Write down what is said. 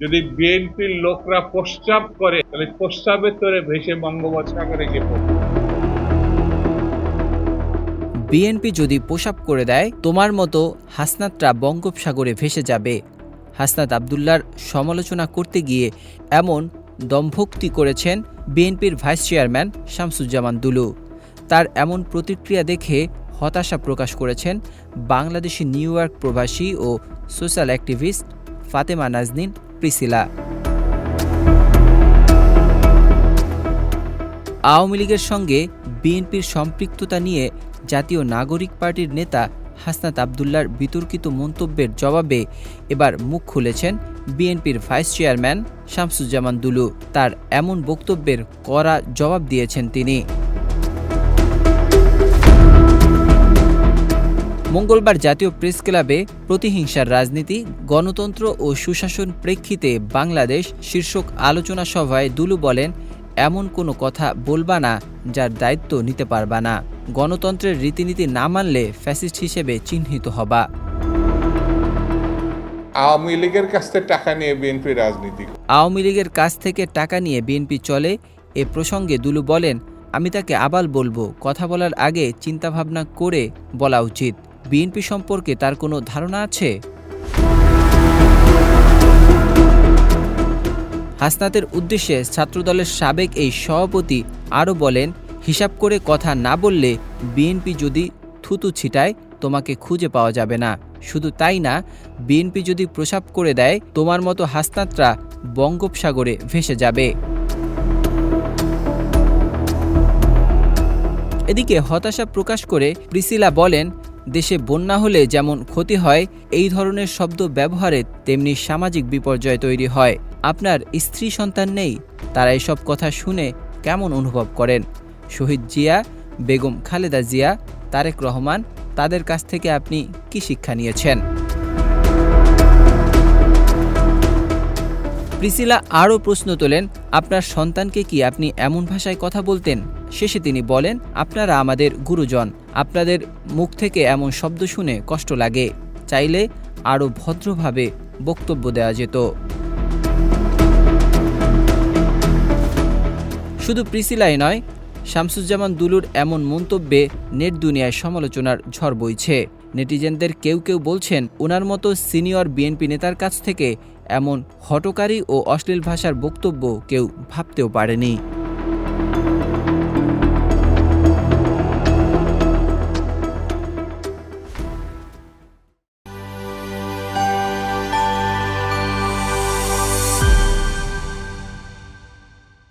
যদি বিএনপির লোকরা প্রস্তাব করে, তাহলে প্রস্তাবের তোরে ভেসে বঙ্গোপসাগরে গিয়ে পড়বে। বিএনপি যদি পোশাক করে দেয়, তোমার মতো হাসনাতরা বঙ্গোপসাগরে ভেসে যাবে হাসনাত আবদুল্লার সমালোচনা করতে গিয়ে এমন দম্ভোক্তি করেছেন বিএনপির ভাইস চেয়ারম্যান শামসুজ্জামান দুলু তার এমন প্রতিক্রিয়া দেখে হতাশা প্রকাশ করেছেন বাংলাদেশি নিউ ইয়র্ক প্রবাসী ও social activist Fatema Naznin Priscilla. Awami লীগের সঙ্গে বিএনপির সম্পৃক্ততা নিয়ে জাতীয় নাগরিক পার্টির নেতা হাসনাত আবদুল্লার বিতর্কিত মন্তব্যের জবাবে এবার মুখ খুলেছেন বিএনপির ভাইস চেয়ারম্যান শামসুজ্জামান দুলু। তার এমন বক্তব্যের কড়া জবাব দিয়েছেন তিনি। মঙ্গলবার জাতীয় প্রেস ক্লাবে প্রতিহিংসার রাজনীতি গণতন্ত্র ও সুশাসন প্রেক্ষিতে বাংলাদেশ শীর্ষক আলোচনা সভায় দুলু বলেন এমন কোনো কথা বলবা না যার দায়িত্ব নিতে পারবা না। গণতন্ত্রের রীতিনীতি না মানলে ফ্যাসিস্ট হিসেবে চিহ্নিত হবা। আওয়ামী লীগের কাছ থেকে টাকা নিয়ে বিএনপি রাজনীতি আওয়ামী লীগের কাছ থেকে টাকা নিয়ে বিএনপি চলে এ প্রসঙ্গে দুলু বলেন আমি তাকে আবাল বলব। কথা বলার আগে চিন্তাভাবনা করে বলা উচিত। বিএনপি সম্পর্কে তার কোনো ধারণা আছে? হাসনাতের উদ্দেশ্যে ছাত্রদলের সাবেক এই সভাপতি আরও বলেন, হিসাব করে কথা না বললে বিএনপি যদি থুতু ছিটায়, তোমাকে খুঁজে পাওয়া যাবে না। শুধু তাই না, বিএনপি যদি প্রসাব করে দেয়, তোমার মতো হাসনাতরা বঙ্গোপসাগরে ভেসে যাবে। এদিকে হতাশা প্রকাশ করে প্রিসিলা বলেন দেশে বন্যা হলে যেমন ক্ষতি হয়, এই ধরনের শব্দ ব্যবহারে তেমনি সামাজিক বিপর্যয় তৈরি হয়। আপনার স্ত্রী সন্তান নেই, তারা এসব কথা শুনে কেমন অনুভব করেন? শহীদ জিয়া, বেগম খালেদা জিয়া, তারেক রহমান, তাদের কাছ থেকে আপনি কি শিক্ষা নিয়েছেন? প্রিসিলা আরও প্রশ্ন তোলেন আপনার সন্তানকে কি আপনি এমন ভাষায় কথা বলতেন? শেষে তিনি বলেন, আপনারা আমাদের গুরুজন। আপনাদের মুখ থেকে এমন শব্দ শুনে কষ্ট লাগে। চাইলে আরও ভদ্রভাবে বক্তব্য দেওয়া যেত। শুধু প্রিসিলাই নয়, শামসুজ্জামান দুলুর এমন মন্তব্যে নেট দুনিয়ায় সমালোচনার ঝড় বইছে। নেটিজেনদের কেউ কেউ বলছেন ওনার মতো সিনিয়র বিএনপি নেতার কাছ থেকে এমন হটকারী ও অশ্লীল ভাষার বক্তব্য কেউ ভাবতেও পারেনি।